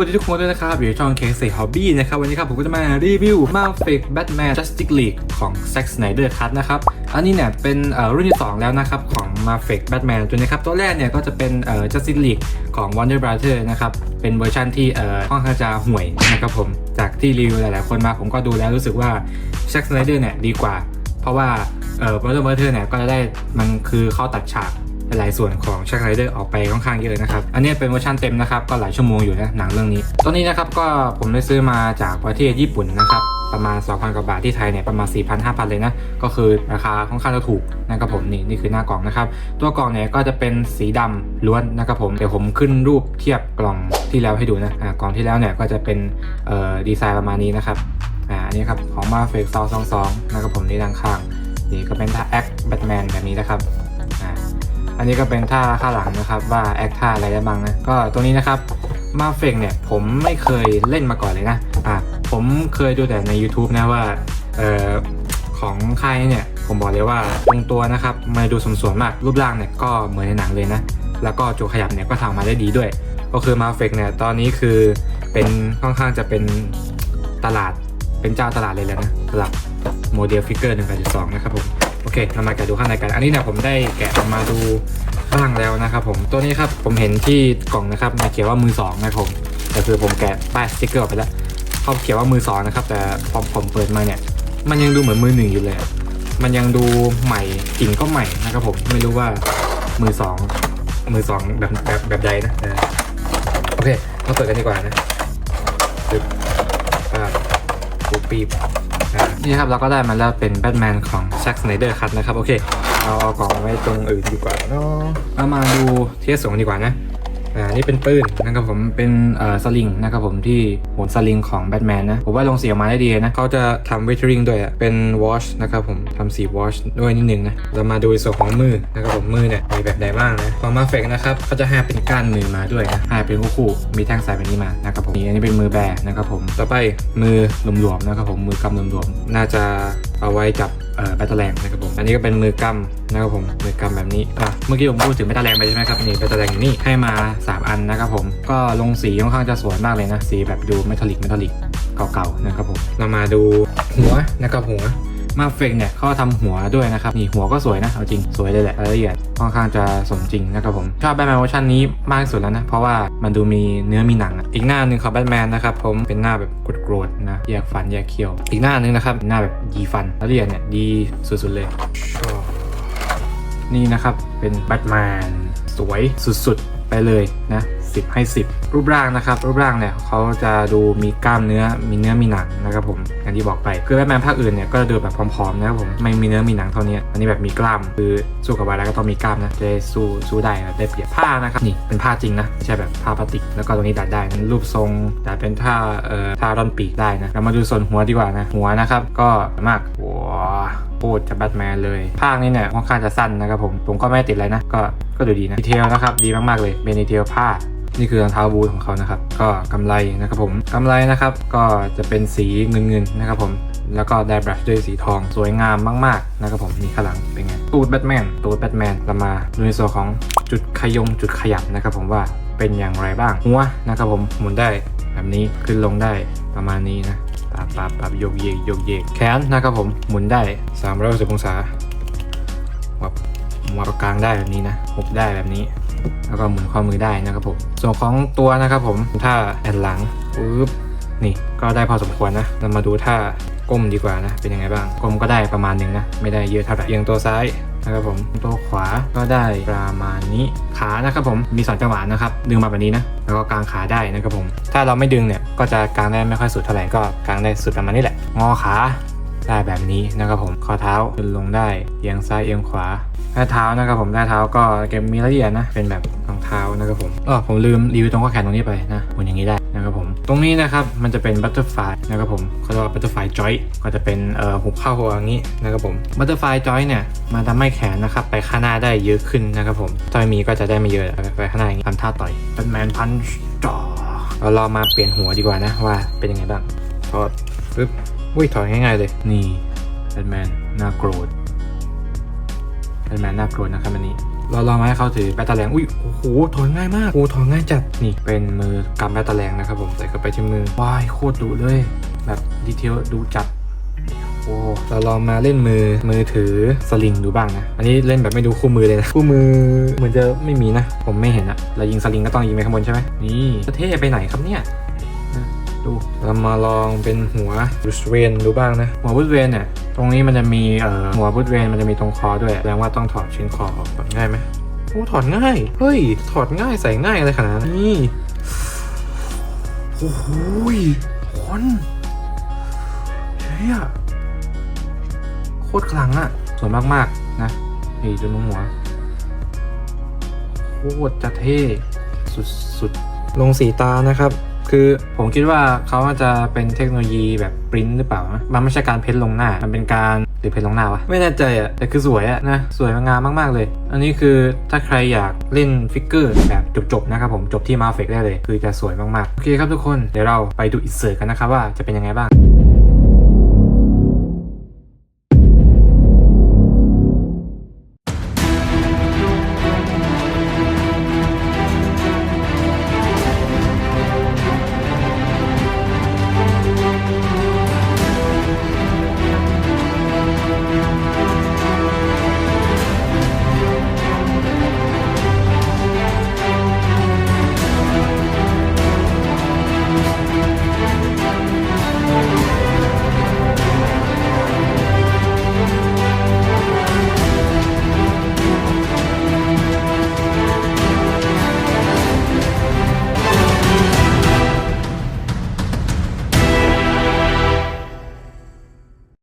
สวัสดีทุกคนด้วยนะครับ อยู่ในช่องเคส Hobby นะครับ วันนี้ครับผมก็จะมารีวิว Marvel Batman Justice League ของ Zack Snyder Cut นะครับ อันนี้เนี่ยเป็นรุ่นที่ 2 แล้วนะครับ ของ Marvel Batman ตัวนี้ครับตัวแรกเนี่ยก็จะเป็นเอ่อ Justice League ของ Warner Brother นะครับ เป็นเวอร์ชันที่เอ่อค่อนข้างจะห่วยนะครับผมจากที่รีวิวหลายๆคนมาผมก็ดูแล้วรู้สึกว่า Zack Snyder เนี่ยดีกว่า เพราะว่าเอ่อ Warner Brother เนี่ยก็จะได้มันคือเขาตัดฉาก หลายส่วนของ Zack Snyder ออกไปค่อนข้างเยอะนะครับ อันนี้เป็นเวอร์ชันเต็มนะครับ ก็หลายชั่วโมงอยู่นะหนังเรื่องนี้ ตัวนี้นะครับก็ผมได้ซื้อมาจากประเทศญี่ปุ่นนะครับประมาณ 2,000 กว่าบาทที่ไทยเนี่ยประมาณ 4,000 5,000 เลยนะ ก็คือราคาค่อนข้างจะถูกนะครับผมนี่นี่คือหน้ากล่องนะครับ ตัวกล่องเนี่ยก็จะเป็นสีดำล้วนนะครับผม เดี๋ยวผมขึ้นรูปเทียบกล่องที่แล้วให้ดูนะอ่ากล่องที่แล้วเนี่ยก็จะเป็นเอ่อดีไซน์ประมาณนี้นะครับอ่าอันนี้ครับของ Marvel 222นะครับผมนี่ด้านข้างนี่ก็เป็นท่าแอคแบทแมนแบบนี้นะครับ อันนี้ก็เป็นท่าข้างหลังนะครับว่าแอคท่าอะไรได้บ้างนะก็ตัวนี้นะครับมาเฟกเนี่ยผมไม่เคยเล่นมาก่อนเลยนะอะผมเคยดูแต่ใน YouTube นะว่าเอ่อของค่ายเนี่ยผมบอกเลยว่าตรงตัวนะครับมาดูสมส่วนมากรูปร่างเนี่ยก็เหมือนในหนังเลยนะ แล้วก็จูขยับเนี่ยก็ทำมาได้ดีด้วย ก็คือมาเฟกเนี่ยตอนนี้คือเป็นค่อนข้างจะเป็นตลาดเป็นเจ้าตลาดเลยแหละนะสำหรับโมเดลฟิกเกอร์1.2 นะครับผม โอเคเรามาแกะดูข้างในกันอันนี้เนี่ยผมได้แกะออกมาดูบ้างแล้วนะครับผมตัวนี้ครับผมเห็นที่กล่องนะครับมันเขียนว่ามือสองนะครับผมแต่คือผมแกะป้ายสติ๊กเกอร์ไปแล้วเขาเขียนว่ามือสองนะครับแต่พอผมเปิดมาเนี่ย มันยังดูเหมือนมือหนึ่งอยู่เลย มันยังดูใหม่กลิ่นก็ใหม่นะครับผมไม่รู้ว่ามือสองมือสองแบบแบบแบบใดนะโอเคมาเปิดกันดีกว่านะปึ๊บอ่าปุ๊บปีบ นี่ครับเราก็ได้มาแล้วเป็นแบทแมนของแซ็กสไนเดอร์คัทนะครับ โอเค เอาเอากล่องไว้ตรงอื่นดีกว่าเนาะเอามาดูเทียสงดีกว่านะ อ่านี่เป็นปืนนะครับผมเป็นเอ่อสลิงนะครับผมที่โหนสลิงของแบทแมนนะผมว่าลงเสียงมาได้ดีนะเขาจะทำเวทริงด้วยอะเป็นวอชนะครับผมทำสีวอชด้วยนิดนึงนะเรามาดูส่วนของมือนะครับผมมือเนี่ยมีแบบใดบ้างนะของมาเฟกนะครับเขาจะให้เป็นก้านมือมาด้วยนะให้เป็นคู่ๆมีแท่งสายแบบนี้มานะครับผมอันนี้เป็นมือแบนะครับผมต่อไปมือหลวมๆนะครับผมมือกำหลวมๆน่าจะ เอาไว้จับเอ่อแบตเตอร์แรงนะครับผมอันนี้ก็เป็นมือกำนะครับผมมือกำแบบนี้อะเมื่อกี้ผมพูดถึงแบตเตอร์แรงไปใช่ไหมครับนี่แบตเตอร์แรงอยู่นี่ให้มา 3 อันนะครับผมก็ลงสีค่อนข้างจะสวยมากเลยนะสีแบบดูเมทัลลิกเมทัลลิกเก่าๆนะครับผมเรามาดูหัวนะครับหัว มาเฟกเนี่ยเขาทำหัวด้วยนะครับนี่หัวก็สวยนะเอาจริงสวยเลยแหละรายละเอียดค่อนข้างจะสมจริงนะครับผมชอบแบทแมนเวอร์ชันนี้มากที่สุดแล้วนะเพราะว่ามันดูมีเนื้อมีหนัง อีกหน้าหนึ่งของแบทแมนนะครับผมเป็นหน้าแบบกรวดๆนะแยกฟันแยกเขี้ยว อีกหน้าหนึงนะครับหน้าแบบยีฟันรายละเอียดเนี่ยดีสุดๆเลยนี่นะครับเป็นแบทแมนสวยสุดๆไปเลยนะ 10 ให้ 10 รูปร่างนะครับ รูปร่างเนี่ยเขาจะดูมีกล้ามเนื้อมีเนื้อมีหนังนะครับผมอย่างที่บอกไปคือแบทแมนภาคอื่นเนี่ยก็จะดูแบบผอมๆนะครับผมไม่มีเนื้อมีหนังเท่านี้อันนี้แบบมีกล้ามคือสู้กับไวรัสก็ต้องมีกล้ามนะจะได้สู้สู้ได้นะได้เปรียบผ้านะครับนี่เป็นผ้าจริงนะไม่ใช่แบบผ้าพลาสติก แล้วก็ตรงนี้ดัดได้นะรูปทรงดัดเป็นท่าเอ่อท่าร่อนปีกได้นะเรามาดูส่วนหัวดีกว่านะหัวนะครับก็มากว้าพูดจะแบทแมนเลย ภาคนี้เนี่ยค่อนข้างจะสั้นนะครับผม ผมก็ไม่ติดอะไรนะ ก็ก็ดูดีนะ ดีเทลนะครับ ดีมาก ๆ เลย เป็นดีเทลผ้า นี่คือรองเท้าบูทของเขานะครับ ก็กำไรนะครับผมกำไรนะครับก็จะเป็นสีเงินๆนะครับผมแล้วก็ได้บรัชด้วยสีทองสวยงามมากๆนะครับผมมีข้างหลังเป็นไงตูดแบทแมนตูดแบทแมนเรามาดูในส่วนของจุดขยงจุดขยับนะครับผมว่าเป็นอย่างไรบ้างหัวนะครับผมหมุนได้แบบนี้ขึ้นลงได้ประมาณนี้นะปับปับปับโยกเยกโยกเยกแขนนะครับผมหมุนได้360องศาวับ วับกลางได้แบบนี้นะหุบได้แบบนี้ แล้วก็หมุนข้อมือได้นะครับผม ส่วนของตัวนะครับผมถ้าแอนหลังปึ๊บนี่ก็ได้พอสมควรนะ เรามาดูท่าก้มดีกว่านะ เป็นยังไงบ้าง ก้มก็ได้ประมาณหนึ่งนะ ไม่ได้เยอะเท่าไหร่เอียงตัวซ้ายนะครับผม ตัวขวาก็ได้ประมาณนี้ ขานะครับผม มีสองจังหวะนะครับ ดึงมาแบบนี้นะ แล้วก็กางขาได้นะครับผม ถ้าเราไม่ดึงเนี่ย ก็จะกางได้ไม่ค่อยสุดเท่าไหร่ ก็กางได้สุดประมาณนี้แหละ งอขา ได้แบบนี้นะครับผมข้อเท้าขึ้นลงได้เอียงซ้ายเอียงขวาหน้าเท้านะครับผมหน้าเท้าก็เก็บมีรายละเอียดนะเป็นแบบรองเท้านะครับผมอ๋อผมลืมรีวิวตรงข้อแขนตรงนี้ไปนะหมุนอย่างนี้ได้นะครับผมตรงนี้นะครับมันจะเป็นบัตเตอร์ฟลายนะครับผมเขาเรียกว่าบัตเตอร์ฟลายจอยก็จะเป็นเอ่อหุบเข้าหัวอย่างนี้นะครับผมบัตเตอร์ฟลายจอยเนี่ยมันทำให้แขนนะครับไปข้างหน้าได้เยอะขึ้นนะครับผมถ้ามีก็จะได้ไม่เยอะไปข้างหน้าอย่างนี้ทำท่าต่อยแบทแมนพันจ่อเราลองมาเปลี่ยนหัวดีกว่านะว่าเป็นยังไงบ้างถอดปึ๊บ อุ้ยถอดง่ายๆเลย นี่แบทแมนน้าโกรธแบทแมนน้าโกรธนะครับอันนี้เราลองมาให้เขาถือแบตเตอร์แรงอุ้ยโอ้โหถอนง่ายมากโอ้ถอนง่ายจัด นี่เป็นมือกำแบตเตอร์แรงนะครับผมใส่เข้าไปที่มือว้ายโคตรดุเลย แบบดีเทลดูจัดโอ้เราลองมาเล่นมือมือถือสลิงดูบ้างนะ อันนี้เล่นแบบไม่ดูคู่มือเลยนะ คู่มือเหมือนจะไม่มีนะ ผมไม่เห็นอะเรายิงสลิงก็ต้องยิงไปข้างบนใช่ไหมนี่จะเท่ไปไหนครับเนี่ย ดูเรามาลองเป็นหัวบูสเวนดูบ้างนะ หัวบูสเวนเนี่ยตรงนี้มันจะมีเอ่อหัวบูสเวนมันจะมีตรงคอด้วยแสดงว่าต้องถอดชิ้นคอออกก่อนง่ายไหมโอ้ถอดง่าย เฮ้ย ถอดง่ายใส่ง่ายอะไรขนาดนั้โอ้โหคนเฮ้ยโคตรคลังอะสวยมากๆนะนี่จนหัวโคตรจะเท่สุดๆ ลงสีตานะครับ คือผมคิดว่าเขาอาจจะเป็นเทคโนโลยีแบบปริ้นหรือเปล่านะมันไม่ใช่การเพ้นลงหน้า มันเป็นการหรือเพ้นลงหน้าวะไม่แน่ใจอะแต่คือสวยอะนะสวยงามมากๆเลย อันนี้คือถ้าใครอยากเล่นฟิกเกอร์แบบจบๆนะครับผมจบที่มาเฟกได้เลย คือจะสวยมากๆ โอเคครับทุกคน เดี๋ยวเราไปดูอินเสิร์ตกันนะครับว่าจะเป็นยังไงบ้าง